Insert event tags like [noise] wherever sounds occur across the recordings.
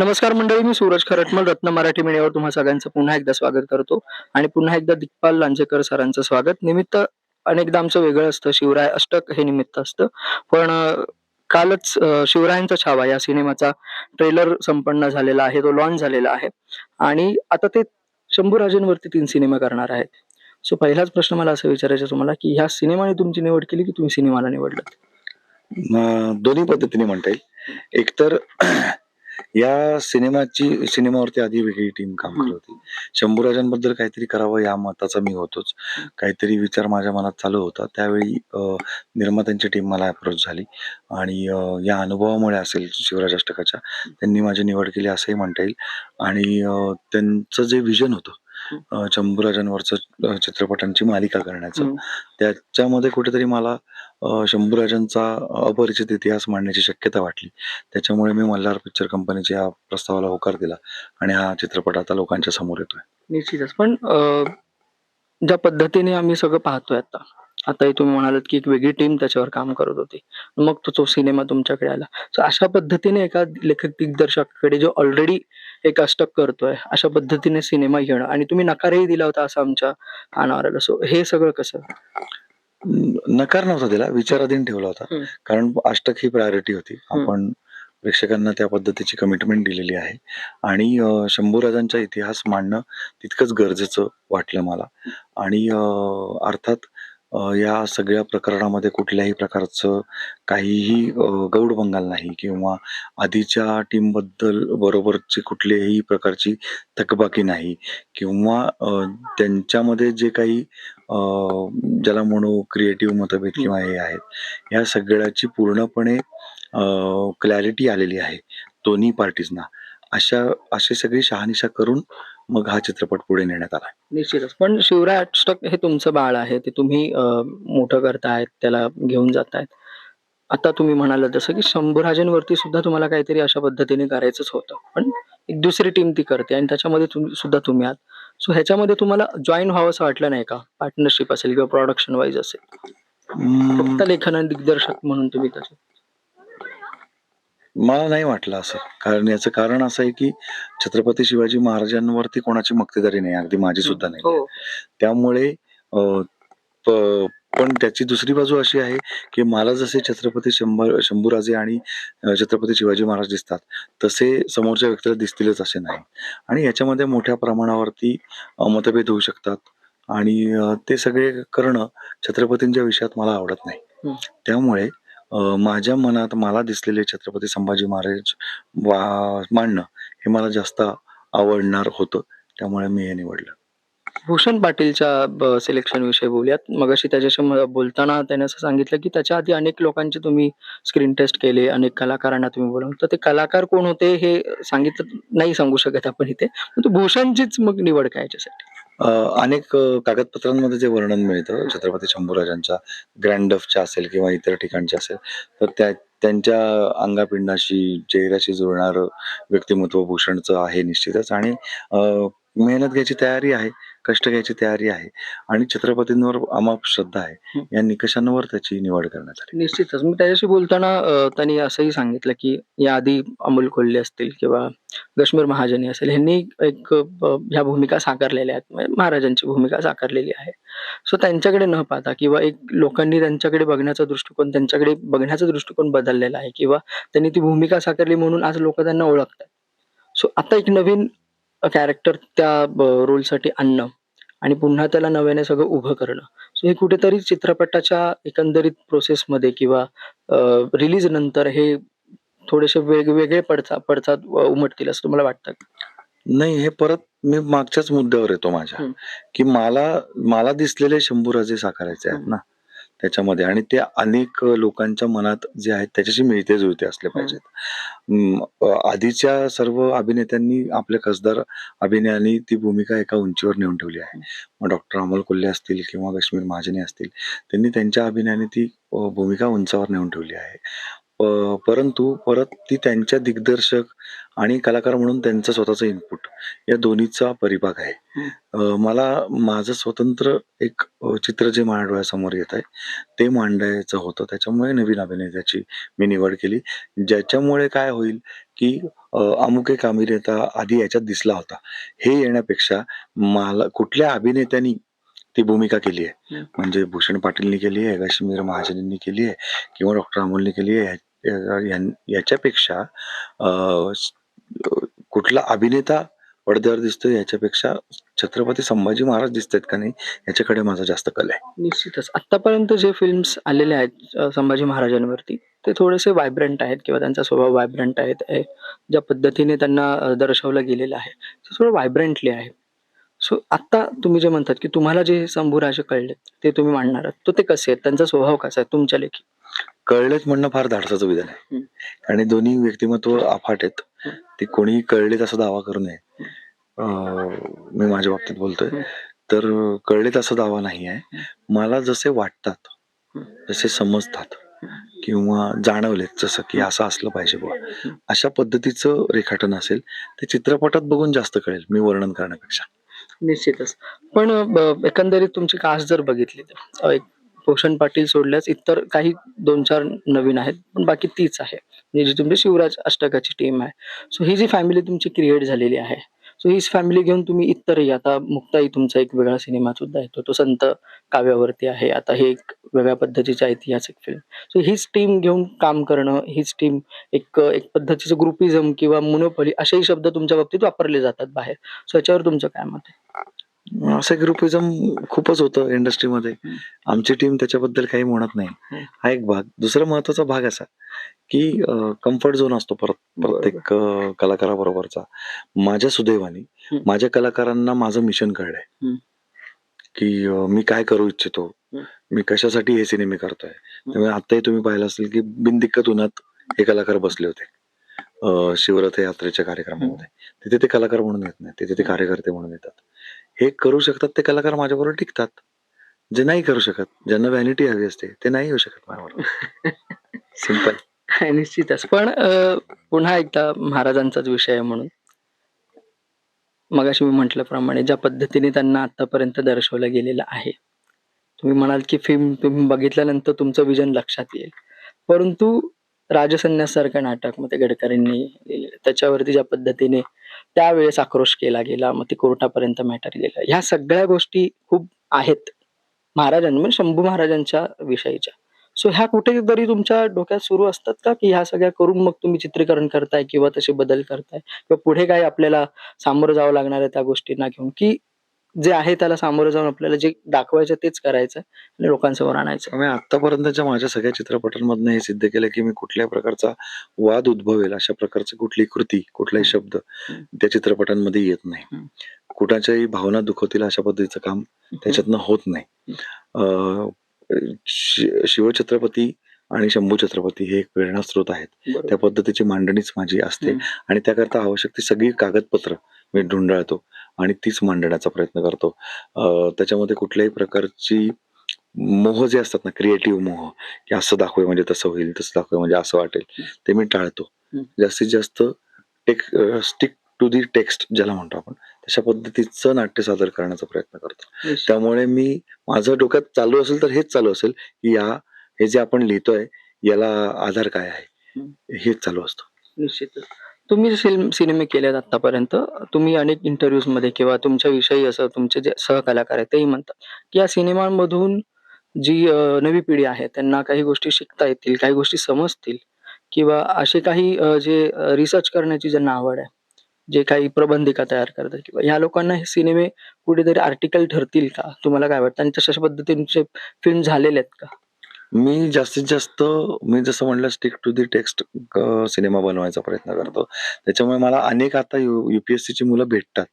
नमस्कार मंडळी मी सूरज खरटमल रत्न मराठी मीडियावर तुम्हा सगळ्यांचं पुन्हा एकदा स्वागत करतो आणि पुन्हा एकदा दिग्पाल लांजेकर सरांचं स्वागत. निमित्त अनेकदा आमचं वेगळं असतं शिवराय अष्टक हे निमित्त असतं. पण कालच शिवरायांचा छावा या सिनेमाचा ट्रेलर संपन्न झालेला आहे तो लॉन्च झालेला आहे. आणि आता ते शंभूराजेंवरती तीन सिनेमा करणार आहेत. सो पहिलाच प्रश्न मला असं विचारायचं तुम्हाला की ह्या सिनेमाने तुमची निवड केली की तुम्ही सिनेमाला निवडलात? दोन्ही पद्धतीने म्हणता येईल. एकतर या सिनेमाची सिनेमावरती आधी वेगळी टीम काम करत होती. शंभूराजांबद्दल काहीतरी करावं या मताचा मी होतोच. काहीतरी विचार माझ्या मनात चालू होता. त्यावेळी निर्मात्यांची टीम मला अप्रोच झाली. आणि या अनुभवामुळे असेल शिवराज अष्टकाच्या त्यांनी माझी निवड केली असंही म्हणता येईल. आणि त्यांचं जे विजन होतं अं, शंभूराजांवरचं चित्रपटांची मालिका करण्याचं. त्याच्यामध्ये कुठेतरी मला अ, शंभूराजांचा अपरिचित इतिहास मांडण्याची शक्यता वाटली. त्याच्यामुळे मी मल्हार पिक्चर कंपनीच्या या प्रस्तावाला होकार दिला आणि हा चित्रपट आता लोकांच्या समोर येतोय. निश्चितच. पण अं, ज्या पद्धतीने आम्ही सगळं पाहतोय आता आताही तुम्ही म्हणालात की एक वेगळी टीम त्याच्यावर काम करत होती. मग तो तो सिनेमा तुमच्याकडे आला. सो अशा पद्धतीने एका लेखक दिग्दर्शकाकडे जो ऑलरेडी एक अष्टक करतोय अशा पद्धतीने सिनेमा घेणं. आणि तुम्ही नकारही दिला होता असं आमच्या कानावर आलं. सो हे सगळं कसं? नकार नव्हता दिला. विचाराधीन ठेवला होता. कारण अष्टक ही प्रायोरिटी होती. आपण प्रेक्षकांना त्या पद्धतीची कमिटमेंट दिलेली आहे. आणि शंभूराजांचा इतिहास मांडणं तितकंच गरजेचं वाटलं मला. आणि अर्थात अ, या सगळ्या प्रकरणामध्ये कुठल्याही प्रकारचं काहीही अ, गौडबंगाल नाही किंवा आधीच्या टीमबद्दल बरोबरचे बरोबरची कुठल्याही प्रकारची थकबाकी नाही किंवा अ, त्यांच्यामध्ये जे काही अ, ज्याला म्हणू क्रिएटिव्ह मतभेद किंवा हे आहेत या सगळ्याची पूर्णपणे क्लॅरिटी आलेली आहे दोन्ही पार्टीजना अशा अशी सगळी शहानिशा करून मग हा चित्रपट पुढे नेण्यात आला. निश्चितच. पण शिवराय अष्टक हे तुमचं बाळ आहे ते तुम्ही मोठं करतायत त्याला घेऊन जातायत. आता तुम्ही म्हणालात जसं की शंभूराजांवरती सुद्धा तुम्हाला काहीतरी अशा पद्धतीने करायचंच होतं. पण एक दुसरी टीम ती करते आणि त्याच्यामध्ये तुम्ही सुद्धा तुम्ही आहात. सो ह्याच्यामध्ये तुम्हाला जॉईन व्हावं असं वाटलं नाही का? पार्टनरशिप असेल किंवा प्रोडक्शन वाईज असेल. फक्त लेखन आणि दिग्दर्शक म्हणून तुम्ही त्याच्यात मला नाही वाटलं असं. कारण याचं कारण असं आहे की छत्रपती शिवाजी महाराजांवरती कोणाची मक्तेदारी नाही. अगदी माझी सुद्धा नाही. हो. त्यामुळे पण त्याची दुसरी बाजू अशी आहे की मला जसे छत्रपती शंभर शंभूराजे आणि छत्रपती शिवाजी महाराज दिसतात तसे समोरच्या व्यक्तीला दिसतीलच असे नाही. आणि याच्यामध्ये मोठ्या प्रमाणावरती मतभेद होऊ शकतात. आणि ते सगळे करणं छत्रपतींच्या विषयात मला आवडत नाही. त्यामुळे अ, माझ्या मनात मला दिसलेले छत्रपती संभाजी महाराज वा मांडणं हे मला जास्त आवडणार होतं. त्यामुळे मी हे निवडलं. भूषण पाटीलच्या सिलेक्शन विषयी बोलूयात. मगाशी त्याच्याशी म- बोलताना त्याने असं सांगितलं की त्याच्या आधी अनेक लोकांचे तुम्ही स्क्रीन टेस्ट केले अनेक कलाकारांना तुम्ही बोलवलं. तर ते कलाकार कोण होते हे सांगितलं नाही सांगू शकत आपण इथे. पण भूषणचीच मग निवड काय याच्यासाठी? अ, अनेक अ, कागदपत्रांमध्ये जे वर्णन मिळतं छत्रपती शंभूराजांच्या ग्रँडफच्या असेल किंवा इतर ठिकाणचे असेल तर त्या त्यांच्या अंगापिंडाशी चेहऱ्याशी जुळणारं व्यक्तिमत्व भूषणचं आहे निश्चितच. आणि अ, मेहनत घ्यायची तयारी आहे. कष्ट घ्यायची तयारी आहे. आणि छत्रपतींवर अमाप श्रद्धा आहे. या निकषांवर त्याची निवड करण्यात आली. निश्चितच. मी त्याच्याशी बोलताना त्यांनी असंही सांगितलं की याआधी अमोल कोल्हे असतील किंवा कश्मीर महाजनी असेल ह्यांनी एक ह्या भूमिका साकारलेल्या आहेत. म्हणजे महाराजांची भूमिका साकारलेली आहे. सो त्यांच्याकडे न पाहता किंवा एक लोकांनी त्यांच्याकडे बघण्याचा दृष्टिकोन त्यांच्याकडे बघण्याचा दृष्टिकोन बदललेला आहे किंवा त्यांनी ती भूमिका साकारली म्हणून आज लोक त्यांना ओळखतात. सो आता एक नवीन कॅरेक्टर त्या रोलसाठी आणणं आणि पुन्हा त्याला नव्याने सगळं उभं करणं सो हे कुठेतरी चित्रपटाच्या एकंदरीत प्रोसेसमध्ये किंवा रिलीज नंतर हे थोडेसे वेगवेगळे पडसाद अ, उमटतील असं तुम्हाला वाटतं का? नाही हे परत मी मागच्याच मुद्द्यावर येतो माझ्या हं. की मला मला दिसलेले शंभूराजे साकारायचे आहेत हं. ना त्याच्यामध्ये. आणि ते अनेक लोकांच्या मनात जे आहेत त्याच्याशी मिळते जुळते असले पाहिजेत. आधीच्या सर्व अभिनेत्यांनी आपल्या कसदार अभिनयाने ती भूमिका एका उंचीवर नेऊन ठेवली आहे. मग डॉक्टर अमोल कोल्हे असतील किंवा कश्मीर महाजनी असतील त्यांनी त्यांच्या अभिनयाने ती भूमिका उंचावर नेऊन ठेवली आहे. प- परंतु परत ती त्यांच्या दिग्दर्शक आणि कलाकार म्हणून त्यांचं स्वतःचं इनपुट या दोन्हीचा परिभाग आहे. अ, मला माझं स्वतंत्र एक अ, चित्र जे माझ्या डोळ्यासमोर येत आहे ते मांडायचं होतं. त्याच्यामुळे नवीन अभिनेत्याची मी निवड केली. ज्याच्यामुळे काय होईल की अ, अमुक एक अभिनेता आधी याच्यात दिसला होता. हे येण्यापेक्षा मला कुठल्या अभिनेत्यानी ती भूमिका केली आहे. म्हणजे भूषण पाटीलनी केली आहे काश्मीर महाजनींनी केली आहे किंवा डॉक्टर अमोलनी केली आहे याच्यापेक्षा अ, कुठला अभिनेता पडद्यावर दिसतोय याच्यापेक्षा छत्रपती संभाजी महाराज दिसतात का नाही याच्याकडे माझा जास्त कल आहे. निश्चितच. आतापर्यंत जे फिल्म्स आलेले आहेत अ, संभाजी महाराजांवरती ते थोडेसे वायब्रंट आहेत किंवा त्यांचा स्वभाव वायब्रंट आहेत ए, ज्या पद्धतीने त्यांना अ, दर्शवलं गेलेलं आहे ते थोडं वायब्रंटली आहे. सो आत्ता तुम्ही जे म्हणतात की तुम्हाला जे शंभूराजे कळलेत ते तुम्ही मांडणार आहात तर ते कसे आहेत? त्यांचा स्वभाव कसा आहे? तुमच्या लेखी. कळलेत म्हणणं फार धाडसाचं विधान आहे. आणि दोन्ही व्यक्तिमत्व अफाट आहेत. ते कोणी कळलेत असा दावा करू नये. मी माझ्या बाबतीत बोलतोय. तर कळलेत असा दावा नाही आहे. मला जसे वाटतात. जसे समजतात किंवा जाणवलेत जसं की असं असलं पाहिजे बुवा. अशा पद्धतीचं रेखाटन असेल ते चित्रपटात बघून जास्त कळेल मी वर्णन करण्यापेक्षा. निश्चितच. पण एकंदरीत तुमची कास्ट जर बघितली तर एक भूषण पाटील सोडल्यास इतर काही दोन चार नवीन आहेत पण बाकी तीच आहे. म्हणजे जी तुमची शिवराज अष्टकाची टीम आहे. सो ही जी फॅमिली तुमची क्रिएट झालेली आहे. सो हीच फॅमिली घेऊन तुम्ही इतरही आता मुक्ताई तुमचा एक वेगळा सिनेमा सुद्धा येतो तो संत काव्यावरती आहे. आता हे एक वेगळ्या पद्धतीची ऐतिहासिक फिल्म सो हीच टीम घेऊन काम करणं हीच टीम एक एक पद्धतीचं ग्रुपिझम किंवा मोनोपॉली असेही शब्द तुमच्या बाबतीत वापरले जातात बाहेर. सो याच्यावर तुमचं काय मत आहे? असं ग्रुपिझम खूपच होतं इंडस्ट्रीमध्ये. आमची टीम त्याच्याबद्दल काही म्हणत नाही. हं. एक भाग. दुसरा महत्त्वाचा भाग असा की कम्फर्ट झोन असतो परत प्रत्येक कलाकाराबरोबरचा. माझ्या सुदैवाने. माझ्या कलाकारांना माझं मिशन कळलंय. की मी काय करू इच्छितो. मी कशासाठी हे सिनेमे करतोय? त्यामुळे आताही तुम्ही पाहिलं असेल की बिनदिक्कत उन्हात हे कलाकार बसले होते. शिवरथ यात्रेच्या कार्यक्रमामध्ये. तिथे ते कलाकार म्हणून येत नाही तिथे ते कार्यकर्ते म्हणून येतात. हे करू शकतात ते कलाकार माझ्याबरोबर टिकतात. जे नाही करू शकत ज्यांना व्हॅनिटी हवी असते ते नाही येऊ शकत माझ्याबरोबर. [laughs] सिंपल निश्चितच. पण अ, पुन्हा एकदा महाराजांचाच विषय आहे म्हणून. मगाशी मी म्हटल्याप्रमाणे ज्या पद्धतीने त्यांना आतापर्यंत दर्शवलं गेलेलं आहे. तुम्ही म्हणाल की फिल्म तुम्ही बघितल्यानंतर तुमचं विजन लक्षात येईल. परंतु राजसन्यास सारखं नाटक मग ते गडकरींनी लिहिलेलं त्याच्यावरती ज्या पद्धतीने त्यावेळेस आक्रोश केला गेला मग ते कोर्टापर्यंत मॅटर गेलं. ह्या सगळ्या गोष्टी खूप आहेत महाराजांनी म्हणजे शंभू महाराजांच्या विषयीच्या. सो ह्या कुठेतरी तुमच्या डोक्यात सुरू असतात का? की ह्या सगळ्या करून मग तुम्ही चित्रीकरण करताय किंवा तसे बदल करताय? किंवा पुढे काय आपल्याला सामोरं जावं लागणार आहे त्या गोष्टींना घेऊन? की जे आहे त्याला सामोरं जाऊन आपल्याला जे दाखवायचं तेच करायचं आणि लोकांसमोर आणायचं त्यामुळे आतापर्यंतच्या माझ्या सगळ्या चित्रपटांमधनं हे सिद्ध केलं की मी कुठल्या प्रकारचा वाद उद्भवेल अशा प्रकारची कुठली कृती कुठलाही शब्द. त्या चित्रपटांमध्ये येत नाही हम्म. कुणाच्याही भावना दुखवतील अशा पद्धतीचं काम त्याच्यातनं होत नाही शिवछत्रपती आणि शंभू छत्रपती हे एक प्रेरणास्रोत आहेत. त्या पद्धतीची मांडणीच माझी असते. आणि त्याकरता आवश्यक ती सगळी कागदपत्र मी ढुंडाळतो आणि तीच मांडण्याचा प्रयत्न करतो त्याच्यामध्ये कुठल्याही प्रकारची मोह जे असतात ना क्रिएटिव्ह मोह की असं दाखवूया म्हणजे तसं होईल तसं दाखवूया म्हणजे असं वाटेल ते मी टाळतो. जास्तीत जास्त take stick to the text ज्याला म्हणतो आपण तशा पद्धतीचं नाट्य सादर करण्याचा प्रयत्न करतो. त्यामुळे मी माझं डोक्यात चालू असेल तर हेच चालू असेल की या हे जे आपण लिहितोय याला आधार काय आहे. हेच चालू असतं निश्चितच तुम्ही जे फिल्म सिनेमे केलेत आतापर्यंत तुम्ही अनेक इंटरव्ह्यूजमध्ये किंवा तुमच्या विषयी असं तुमचे जे सहकलाकार आहेत तेही म्हणतात. की या सिनेमांमधून जी अ, नवी पिढी आहे त्यांना काही गोष्टी शिकता येतील काही गोष्टी समजतील किंवा असे काही अ, जे रिसर्च करण्याची ज्यांना आवड आहे जे काही प्रबंधिका तयार करतात किंवा ह्या लोकांना हे सिनेमे कुठेतरी आर्टिकल ठरतील का? तुम्हाला काय वाटतं? आणि तशा पद्धतीचे फिल्म झालेले आहेत का? मी जास्तीत जास्त मी जसं म्हणलं stick to the text cinema बनवायचा प्रयत्न करतो. त्याच्यामुळे मला अनेक आता युपीएससी ची मुलं भेटतात.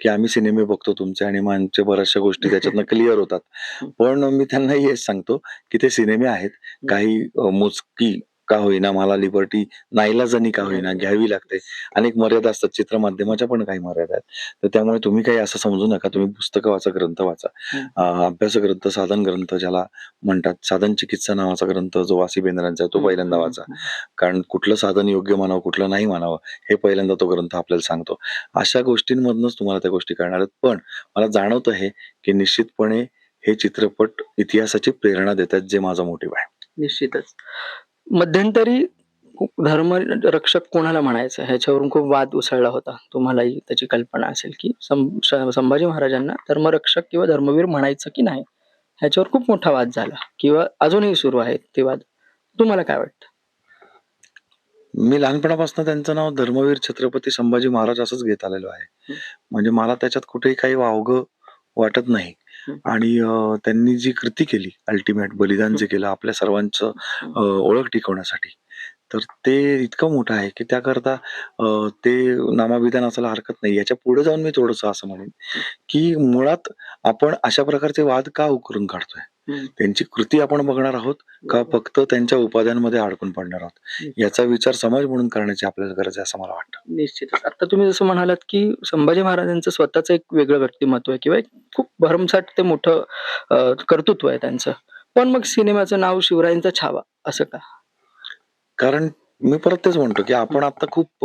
की आम्ही सिनेमे बघतो तुमचे आणि मग आमच्या बऱ्याचशा गोष्टी त्याच्यातनं क्लिअर होतात. [laughs] पण मी त्यांना हेच सांगतो की ते सिनेमे आहेत. काही अ, मोजकी का होईना मला लिबर्टी नाईलाजानी का होईना घ्यावी लागते. अनेक मर्यादा असतात चित्रमाध्यमाच्या पण काही मर्यादा आहेत. तर त्यामुळे तुम्ही काही असं समजू नका तुम्ही पुस्तकं वाचा ग्रंथ वाचा. अभ्यास ग्रंथ साधन ग्रंथ ज्याला म्हणतात साधन चिकित्सा नावाचा ग्रंथ जो वासी बेंद्रांचा तो पहिल्यांदा वाचा. कारण कुठलं साधन योग्य मानावं कुठलं नाही मानावं हे पहिल्यांदा तो ग्रंथ आपल्याला सांगतो. अशा गोष्टींमधनच तुम्हाला त्या गोष्टी कळणार आहेत. पण मला जाणवत आहे की निश्चितपणे हे चित्रपट इतिहासाची प्रेरणा देत आहेत जे माझा मोटिव्ह आहे. निश्चितच. मध्यंतरी धर्म रक्षक कोणाला म्हणायचं? ह्याच्यावरून खूप वाद उसळला होता. तुम्हालाही त्याची कल्पना असेल की सं- संभाजी महाराजांना धर्मरक्षक किंवा धर्मवीर म्हणायचं की नाही? ह्याच्यावर खूप मोठा वाद झाला. किंवा अजूनही सुरू आहेत ते वाद. तुम्हाला काय वाटतं? मी लहानपणापासून त्यांचं नाव धर्मवीर छत्रपती संभाजी महाराज असंच घेत आलेलो आहे. म्हणजे मला त्याच्यात कुठेही काही वावगं वाटत नाही. आणि अं, त्यांनी जी कृती केली अल्टिमेट बलिदान जे केलं आपल्या सर्वांचं अं, ओळख टिकवण्यासाठी तर ते इतकं मोठं आहे की त्याकरता अं, ते नामाभिधान असायला हरकत नाही. याच्यापुढे जाऊन मी थोडंसं असं म्हणेन की मुळात आपण अशा प्रकारचे वाद का उकरून काढतोय? हं. त्यांची कृती आपण बघणार आहोत का फक्त त्यांच्या उपाध्यांमध्ये अडकून पडणार हं. आहोत याचा विचार समाज म्हणून करण्याची आपल्याला गरज आहे असं मला वाटतं. निश्चितच. आता तुम्ही जसं म्हणालात की संभाजी महाराजांचं स्वतःच एक वेगळं व्यक्तिमत्व आहे किंवा एक खूप भरमसाठ ते मोठं अं, कर्तृत्व आहे त्यांचं. पण मग सिनेमाचं नाव शिवरायांचा छावा असं का? कारण मी परत तेच म्हणतो की आपण आता खूप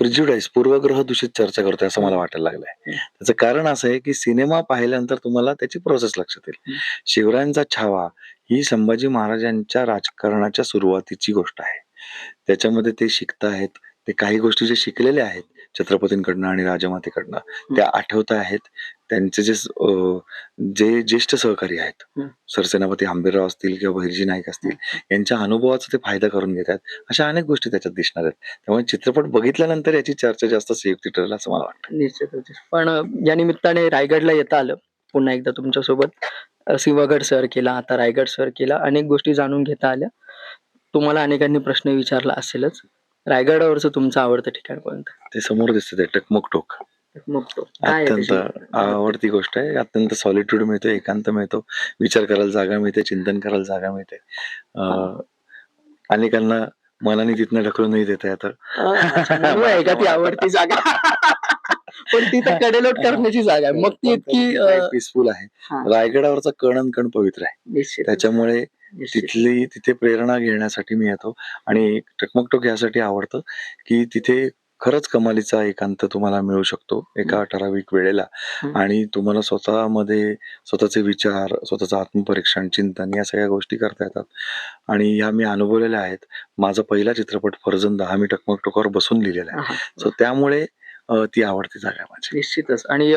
प्रिज्युडाईज पूर्वग्रह दूषित चर्चा करतोय असं मला वाटायला लागलंय हं. त्याचं कारण असं आहे की सिनेमा पाहिल्यानंतर तुम्हाला त्याची प्रोसेस लक्षात येईल हं. शिवरायांचा छावा ही संभाजी महाराजांच्या राजकारणाच्या सुरुवातीची गोष्ट आहे त्याच्यामध्ये ते शिकतायत ते काही गोष्टी जे शिकलेले आहेत छत्रपतींकडनं आणि राजमातेकडनं त्या आठवत आहेत. त्यांचे जे जे ज्येष्ठ सहकारी आहेत. सरसेनापती आंबेराव असतील किंवा बहिर्जी नाईक असतील यांच्या अनुभवाचा ते फायदा करून घेत आहेत. अशा अनेक गोष्टी त्याच्यात दिसणार आहेत. त्यामुळे चित्रपट बघितल्यानंतर याची चर्चा जास्त संयुक्त ठरेल असं मला वाटतं. निश्चितच पण या निमित्ताने रायगडला येता आलं. पुन्हा एकदा तुमच्यासोबत सिंहगड सर केला आता रायगड सर केला अनेक गोष्टी जाणून घेता आल्या. तुम्हाला अनेकांनी प्रश्न विचारला असेलच. रायगडावरचं तुमचं आवडतं ठिकाण कोणतं? ते समोर दिसतं ते टकमक टोक मग तो काय आहे अत्यंत? आवडती गोष्ट आहे. अत्यंत सॉलिट्यूड मिळतो एकांत मिळतो. विचार करायला जागा मिळते चिंतन करायला जागा मिळते. अं, अनेकांना मनाने तिथनं ढकलूनही देता येतं. अं, अच्छा, म्हणून आहे का ती आवडती जागा. पण ती तर कडेलोट करण्याची जागा आहे. मग ती इतकी [laughs] अं, पीसफुल आहे. हा. रायगडावरचा कण आणि कण पवित्र आहे. निश्चित त्याच्यामुळे. तिथली तिथे प्रेरणा घेण्यासाठी मी येतो. आणि टकमक टोक यासाठी आवडतं की तिथे खरंच कमालीचा एकांत तुम्हाला मिळू शकतो एका ठराविक वेळेला. आणि तुम्हाला स्वतःमध्ये स्वतःचे विचार स्वतःचं आत्मपरीक्षण चिंतन या सगळ्या गोष्टी करता येतात. आणि ह्या मी अनुभवलेल्या आहेत. माझा पहिला चित्रपट फर्जंद हा मी टकमक टोकावर बसून लिहिलेला आहे. सो त्यामुळे ती आवडती जागा माझी. निश्चितच. आणि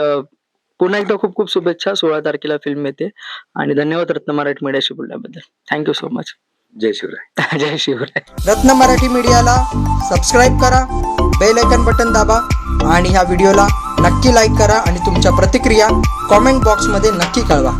पुन्हा एकदा खूप खूप शुभेच्छा. सोळा तारखेला फिल्म येते. आणि धन्यवाद रत्न मराठी मीडियाशी बोलल्याबद्दल. थँक्यू सो मच जय शिवराय. [laughs] जय शिवराय. रत्न मराठी मीडियाला सबस्क्राईब करा बेल आयकन बटन दाबा आणि ह्या व्हिडिओला नक्की लाईक करा आणि तुमच्या प्रतिक्रिया कॉमेंट बॉक्समध्ये नक्की कळवा.